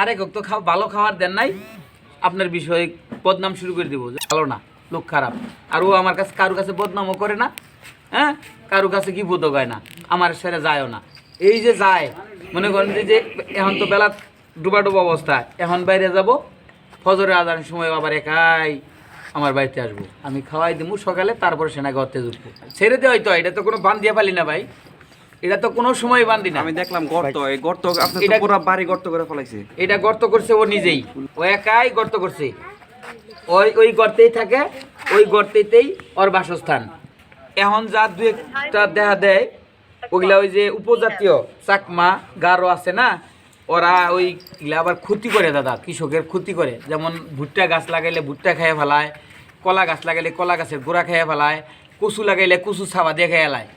আরেক তো খাওয়া ভালো খাবার দেন নাই। আপনার বিষয়ে বদনাম শুরু করে দেবো। ভালো না, লোক খারাপ। আর ও আমার কাছে কারও কাছে বদনামও করে না হ্যাঁ? কারও কাছে কি বোধ হয় না, আমার সেরে যায়ও না। এই যে যায়, মনে করেন যে এখন তো বেলা ডুবা ডুবা অবস্থা, এখন বাইরে যাব, ফজরের আজানের সময় আবার একাই আমার বাড়িতে আসব। আমি খাওয়াই দিব সকালে, তারপরে সেনা ঘরতে ঢুকবো। ছেড়ে দেওয়াই তো এটা তো কোনো বান দিয়ে পালি না ভাই। এটা তো কোনো সময় বান্ধি না। আমি দেখলাম গর্ত এই গর্ত আপনার তো পুরো বাড়ি গর্ত করে ফেলাইছে। এটা গর্ত করছে ও নিজেই। ও একাই গর্ত করছে। ওই ওই গর্তেই থাকে ওই গর্তেতেই ওর বাসস্থান। এখন যা দু একটা দেখা দেয় ওগুলা ওই যে উপজাতীয় চাকমা গারো আছে না ওরা ওইগুলা আবার ক্ষতি করে দাদা কৃষকের ক্ষতি করে। যেমন ভুট্টা গাছ লাগাইলে ভুট্টা খেয়ে ফেলায় কলা গাছ লাগাইলে কলা গাছের গোড়া খেয়ে ফেলায় কচু লাগাইলে কচু ছাবা দিয়ে খেয়ে ফেলায়।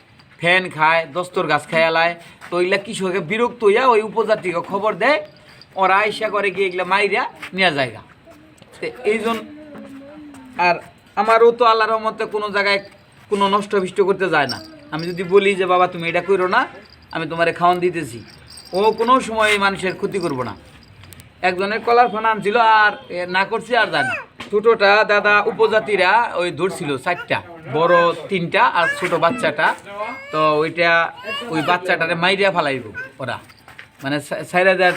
ফ্যান খায়, দস্তর গাছ খেয়ে ফেলায় তো ওইগুলা কৃষকের বিরক্ত হইয়া ওই উপজাতিকে খবর দেয়, ওরা আইসা করে গিয়ে এগুলা মাইরা নিয়ে জায়গা এই জন্য আর আমারও তো আল্লাহর রহমতে কোনো জায়গায় কোনো নষ্ট বিষ্ট করতে যায় না। আমি যদি বলি যে, বাবা, তুমি এটা করো না, আমি তোমারে খাওয়ান দিতেছি। ও কোনো সময় মানুষের ক্ষতি করব না। একজনের কলার ফানা আনছিল আর না করছি আর জানি। ছোটোটা দাদা উপজাতিরা ওই ধরছিল চারটা। বড় তিনটা আর ছোট বাচ্চাটা। তো ওইটা ওই বাচ্চাটারে মাইরিয়া ফালাইব ওরা। মানে দেয়ার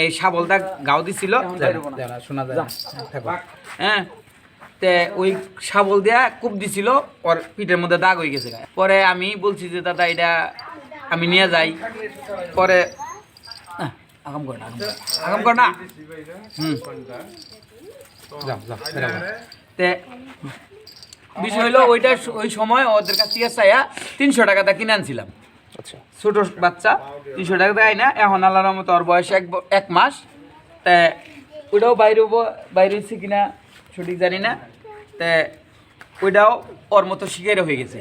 এই শাবলটা গাও দিছিল শোনা যায় হ্যাঁ তে ওই শাবল দেয়া কূপ দিছিল ওর পিঠের মধ্যে দাগ হয়ে গেছে পরে আমি বলছি যে দাদা এটা আমি নিয়ে যাই। পরে আগাম কর না আগাম কর না। হুম। যাও যাও তে বিষয় হলো ওইটা ওই সময় ওদের কাছ থেকে চাইয়া তিনশো টাকাটা কিনে আনছিলাম। আচ্ছা। ছোট বাচ্চা তিনশো টাকা দেয় না এখন আল্লাহর রহমতে ওর বয়স এক এক মাস। তা ওইটাও বাইরে বাইরে হচ্ছে কিনা সঠিক জানি না। তা ওইটাও ওর মতো শিখের হয়ে গেছে।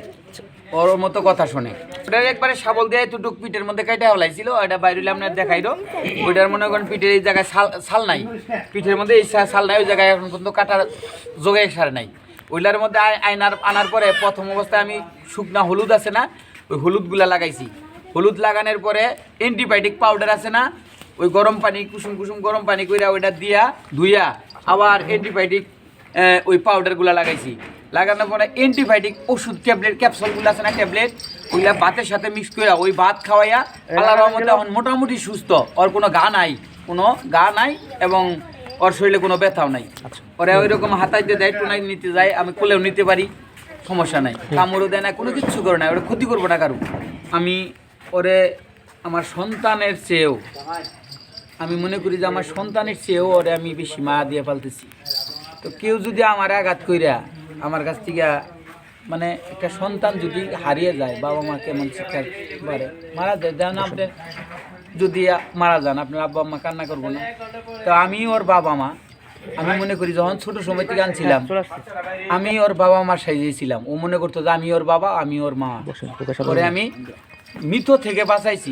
ওর মতো কথা শোনে। ওটার একবারে শাবল দিয়ে টুটুক পিঠের মধ্যে কাইটা হলাইছিল ওটা বাইরে আপনার দেখাইলো। ওইটার মনে করেন পিঠের এই জায়গায় ছাল ছাল নাই। পিঠের মধ্যে এই ছাল নাই, ওই জায়গায় এখন পর্যন্ত কাটার যোগায় সার নাই। ওইলার মধ্যে আয়নার আনার পরে প্রথম অবস্থায় আমি শুকনা হলুদ আছে না, ওই হলুদগুলা লাগাইছি। হলুদ লাগানোর পরে অ্যান্টিবায়োটিক পাউডার আছে না, ওই গরম পানি, কুসুম কুসুম গরম পানি কইরা ওইটা দিয়া ধুইয়া আবার অ্যান্টিবায়োটিক ওই পাউডারগুলা লাগাইছি। লাগানোর পরে অ্যান্টিবায়োটিক ওষুধ ট্যাবলেট ক্যাপসুলগুলো আছে না ট্যাবলেট ওইগুলা ভাতের সাথে মিক্স করে ওই ভাত খাওয়াইয়া আল্লাহ রহমতে এখন মোটামুটি সুস্থ। ওর কোনো গা নাই কোনো গা নাই এবং ওর শরীরে কোনো ব্যথাও নাই। ওরা ওই রকম হাতাইতে দেয় টুনাই নিতে যায় আমি কোলেও নিতে পারি সমস্যা নাই। কামড়ও দেয় না কোনো কিচ্ছু করে না ওরা ক্ষতি করব না কারও। আমি ওরে আমার সন্তানের চেয়েও আমি মনে করি যে আমার সন্তানের চেয়েও ওরে আমি বেশি মা দিয়ে পালতেছি। তো কেউ যদি আমার আঘাত কইরা আমার কাছ থেকে মানে একটা সন্তান যদি হারিয়ে যায়, বাবা মা কেমন শিক্ষা পারে মারা যায়, দেন আপনি যদি মারা যান, আপনার আব্বা আম্মা কান্না করব না। তো আমি ওর বাবা মা, আমি মনে করি যখন ছোট সময় থেকে আনছিলাম, আমি ওর বাবা মা সাজিয়েছিলাম ও মনে করতো যে আমি ওর বাবা, আমি ওর মা। পরে আমি মৃত থেকে বাঁচাইছি।